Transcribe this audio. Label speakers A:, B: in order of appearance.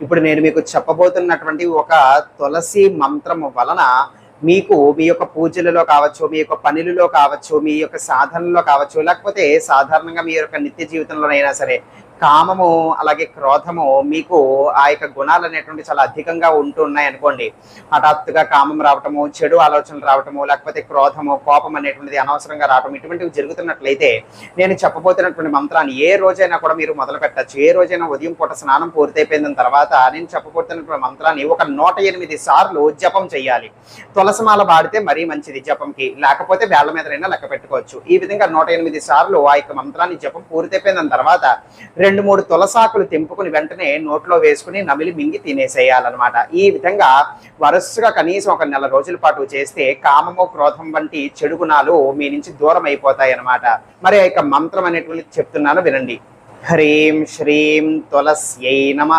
A: ఇప్పుడు నేను మీకు చెప్పబోతున్నటువంటి ఒక తులసి మంత్రము వలన మీకు మీ యొక్క పూజలలో కావచ్చు మీ యొక్క పనులలో కావచ్చు మీ యొక్క సాధనలో కావచ్చు లేకపోతే సాధారణంగా మీ యొక్క నిత్య జీవితంలోనైనా సరే కామము అలాగే క్రోధము మీకు ఆ యొక్క గుణాలు అనేటువంటి చాలా అధికంగా ఉంటున్నాయి అనుకోండి. హఠాత్తుగా కామం రావటము చెడు ఆలోచనలు రావటము లేకపోతే క్రోధము కోపం అనేటువంటిది అనవసరంగా రావటం ఇటువంటివి జరుగుతున్నట్లయితే నేను చెప్పబోతున్నటువంటి మంత్రాన్ని ఏ రోజైనా కూడా మీరు మొదలు పెట్టచ్చు. ఏ రోజైనా ఉదయం పూట స్నానం పూర్తయిపోయిన తర్వాత నేను చెప్పబోతున్నటువంటి మంత్రాన్ని ఒక నూట ఎనిమిది సార్లు జపం చేయాలి. తులసమాల వాడితే మరీ మంచిది జపంకి. లేకపోతే వేళ్ళ మీదనైనా లెక్క పెట్టుకోవచ్చు. ఈ విధంగా నూట ఎనిమిది సార్లు ఆ యొక్క మంత్రాన్ని జపం పూర్తయిపోయిన తర్వాత రెండు మూడు తులసాకులు తెంపుకుని వెంటనే నోట్లో వేసుకుని నమిలి మింగి తినేసేయాలన్నమాట. ఈ విధంగా వరుసగా కనీసం ఒక నెల రోజుల పాటు చేస్తే కామము క్రోధం వంటి చెడు గుణాలు మీ నుంచి దూరం అయిపోతాయి అన్నమాట మరి ఆ యొక్క మంత్రం అనేటువంటి చెప్తున్నాను వినండి. హ్రీం శ్రీం తులస్యై నమ.